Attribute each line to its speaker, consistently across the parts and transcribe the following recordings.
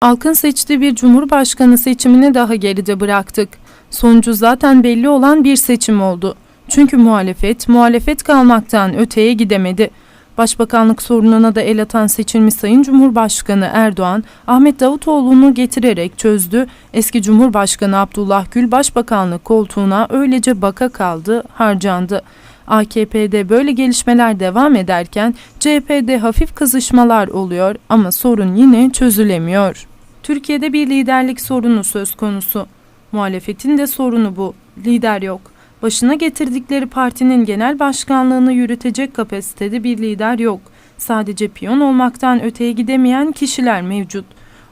Speaker 1: Halkın seçtiği bir cumhurbaşkanı seçimini daha geride bıraktık. Sonucu zaten belli olan bir seçim oldu. Çünkü muhalefet, muhalefet kalmaktan öteye gidemedi. Başbakanlık sorununa da el atan seçilmiş Sayın Cumhurbaşkanı Erdoğan, Ahmet Davutoğlu'nu getirerek çözdü. Eski Cumhurbaşkanı Abdullah Gül Başbakanlık koltuğuna öylece baka kaldı, harcandı. AKP'de böyle gelişmeler devam ederken CHP'de hafif kızışmalar oluyor ama sorun yine çözülemiyor. Türkiye'de bir liderlik sorunu söz konusu. Muhalefetin de sorunu bu. Lider yok. Başına getirdikleri partinin genel başkanlığını yürütecek kapasitede bir lider yok. Sadece piyon olmaktan öteye gidemeyen kişiler mevcut.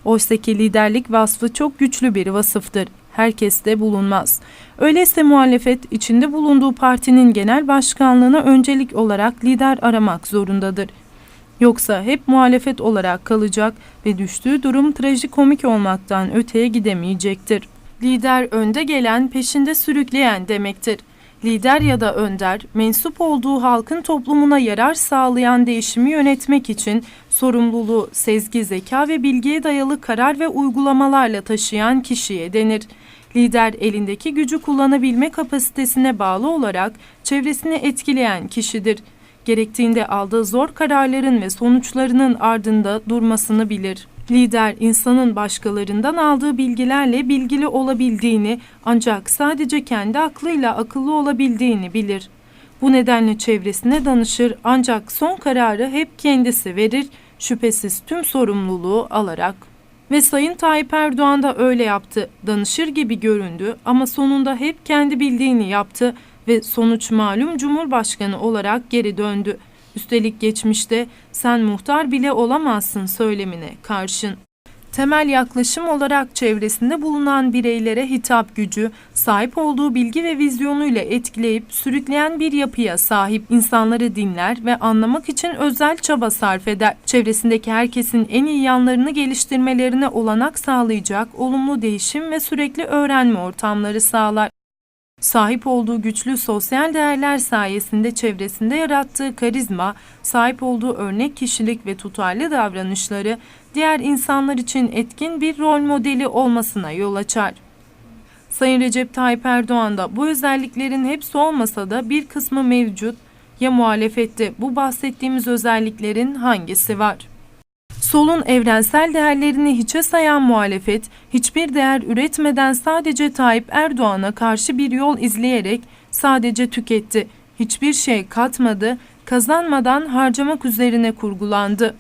Speaker 1: Oysaki liderlik vasfı çok güçlü bir vasıftır. Herkeste bulunmaz. Öyleyse muhalefet içinde bulunduğu partinin genel başkanlığına öncelik olarak lider aramak zorundadır. Yoksa hep muhalefet olarak kalacak ve düştüğü durum trajikomik olmaktan öteye gidemeyecektir. Lider önde gelen, peşinde sürükleyen demektir. Lider ya da önder, mensup olduğu halkın toplumuna yarar sağlayan değişimi yönetmek için sorumluluğu, sezgi, zeka ve bilgiye dayalı karar ve uygulamalarla taşıyan kişiye denir. Lider elindeki gücü kullanabilme kapasitesine bağlı olarak çevresini etkileyen kişidir. Gerektiğinde aldığı zor kararların ve sonuçlarının ardında durmasını bilir. Lider insanın başkalarından aldığı bilgilerle bilgili olabildiğini ancak sadece kendi aklıyla akıllı olabildiğini bilir. Bu nedenle çevresine danışır ancak son kararı hep kendisi verir, şüphesiz tüm sorumluluğu alarak. Ve Sayın Tayyip Erdoğan da öyle yaptı. Danışır gibi göründü ama sonunda hep kendi bildiğini yaptı ve sonuç malum Cumhurbaşkanı olarak geri döndü. Üstelik geçmişte sen muhtar bile olamazsın söylemine karşın. Temel yaklaşım olarak çevresinde bulunan bireylere hitap gücü, sahip olduğu bilgi ve vizyonuyla etkileyip sürükleyen bir yapıya sahip insanları dinler ve anlamak için özel çaba sarf eder. Çevresindeki herkesin en iyi yanlarını geliştirmelerine olanak sağlayacak olumlu değişim ve sürekli öğrenme ortamları sağlar. Sahip olduğu güçlü sosyal değerler sayesinde çevresinde yarattığı karizma, sahip olduğu örnek kişilik ve tutarlı davranışları diğer insanlar için etkin bir rol modeli olmasına yol açar. Sayın Recep Tayyip Erdoğan da bu özelliklerin hepsi olmasa da bir kısmı mevcut. Ya muhalefette bu bahsettiğimiz özelliklerin hangisi var? Solun evrensel değerlerini hiçe sayan muhalefet, hiçbir değer üretmeden sadece Tayyip Erdoğan'a karşı bir yol izleyerek sadece tüketti. Hiçbir şey katmadı, kazanmadan harcamak üzerine kurgulandı.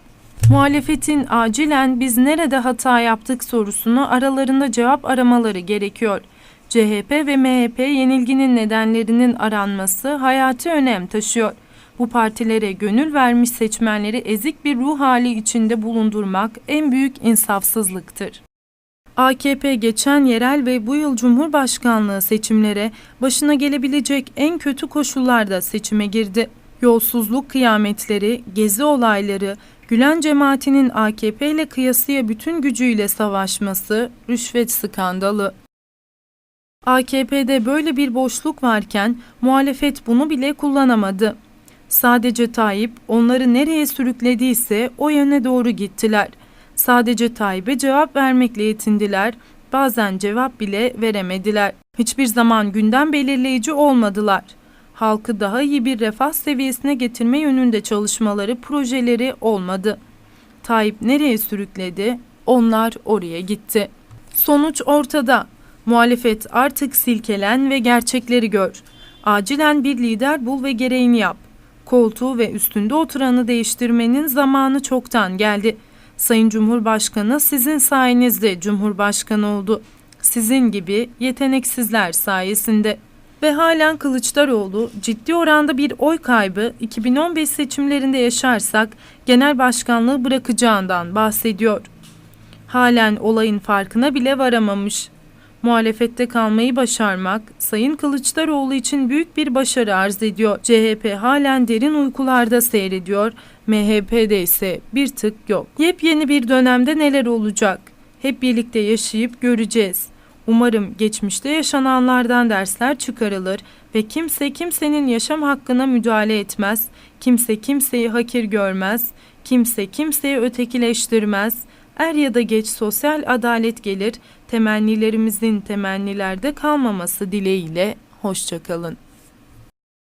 Speaker 1: Muhalefetin acilen biz nerede hata yaptık sorusunu aralarında cevap aramaları gerekiyor. CHP ve MHP yenilginin nedenlerinin aranması hayati önem taşıyor. Bu partilere gönül vermiş seçmenleri ezik bir ruh hali içinde bulundurmak en büyük insafsızlıktır. AKP geçen yerel ve bu yıl Cumhurbaşkanlığı seçimlere başına gelebilecek en kötü koşullarda seçime girdi. Yolsuzluk kıyametleri, gezi olayları, Gülen cemaatinin AKP ile kıyasıya bütün gücüyle savaşması, rüşvet skandalı. AKP'de böyle bir boşluk varken muhalefet bunu bile kullanamadı. Sadece Tayyip onları nereye sürüklediyse o yöne doğru gittiler. Sadece Tayyip'e cevap vermekle yetindiler. Bazen cevap bile veremediler. Hiçbir zaman gündem belirleyici olmadılar. Halkı daha iyi bir refah seviyesine getirme yönünde çalışmaları, projeleri olmadı. Tayyip nereye sürükledi? Onlar oraya gitti. Sonuç ortada. Muhalefet artık silkelen ve gerçekleri gör. Acilen bir lider bul ve gereğini yap. Koltuğu ve üstünde oturanı değiştirmenin zamanı çoktan geldi. Sayın Cumhurbaşkanı sizin sayenizde Cumhurbaşkanı oldu. Sizin gibi yeteneksizler sayesinde. Ve halen Kılıçdaroğlu ciddi oranda bir oy kaybı 2015 seçimlerinde yaşarsak genel başkanlığı bırakacağından bahsediyor. Halen olayın farkına bile varamamış. Muhalefette kalmayı başarmak Sayın Kılıçdaroğlu için büyük bir başarı arz ediyor. CHP halen derin uykularda seyrediyor. MHP'de ise bir tık yok. Yepyeni bir dönemde neler olacak? Hep birlikte yaşayıp göreceğiz. Umarım geçmişte yaşananlardan dersler çıkarılır ve kimse kimsenin yaşam hakkına müdahale etmez, kimse kimseyi hakir görmez, kimse kimseyi ötekileştirmez, Er ya da geç sosyal adalet gelir. Temennilerimizin temennilerde kalmaması dileğiyle. Hoşçakalın.